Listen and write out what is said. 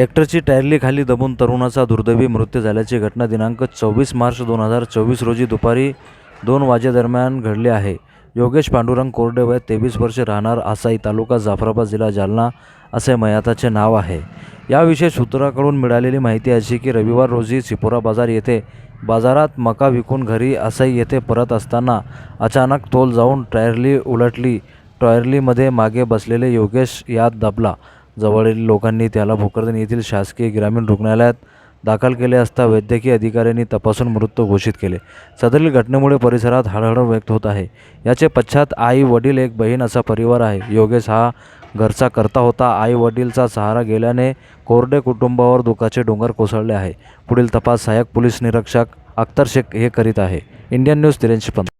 ट्रॅक्टरची टायरली खाली दबून तरुणाचा दुर्दैवी मृत्यू झाल्याची घटना दिनांक चोवीस मार्च दोन हजार चोवीस रोजी दुपारी दोन वाजेदरम्यान घडली आहे. योगेश पांडुरंग कोरडे वय तेवीस वर्षे राहणार आसाई तालुका जाफराबाद जिल्हा जालना असे मयाताचे नाव आहे. याविषयी सूत्राकडून मिळालेली माहिती अशी की रविवार रोजी सिपोरा बाजार येथे बाजारात मका विकून घरी आसाई येथे परत असताना अचानक तोल जाऊन टायरली उलटली. टॉयरलीमध्ये मागे बसलेले योगेश यात दबला. जवळील लोकांनी त्याला भोकरदन येथील शासकीय ग्रामीण रुग्णालयात दाखल केले असता वैद्यकीय अधिकाऱ्यांनी तपासून मृत घोषित केले. सदरील घटनेमुळे परिसरात हळहळ व्यक्त होत आहे. याचे पश्चात आई वडील एक बहीण असा परिवार आहे. योगेश हा घरचा करता होता. आई वडीलचा सहारा गेल्याने कोरडे कुटुंबावर दुःखाचे डोंगर कोसळले आहे. पुढील तपास सहाय्यक पोलीस निरीक्षक अख्तर शेख हे करीत आहे. इंडियन न्यूज त्र्याऐंशी पंधरा.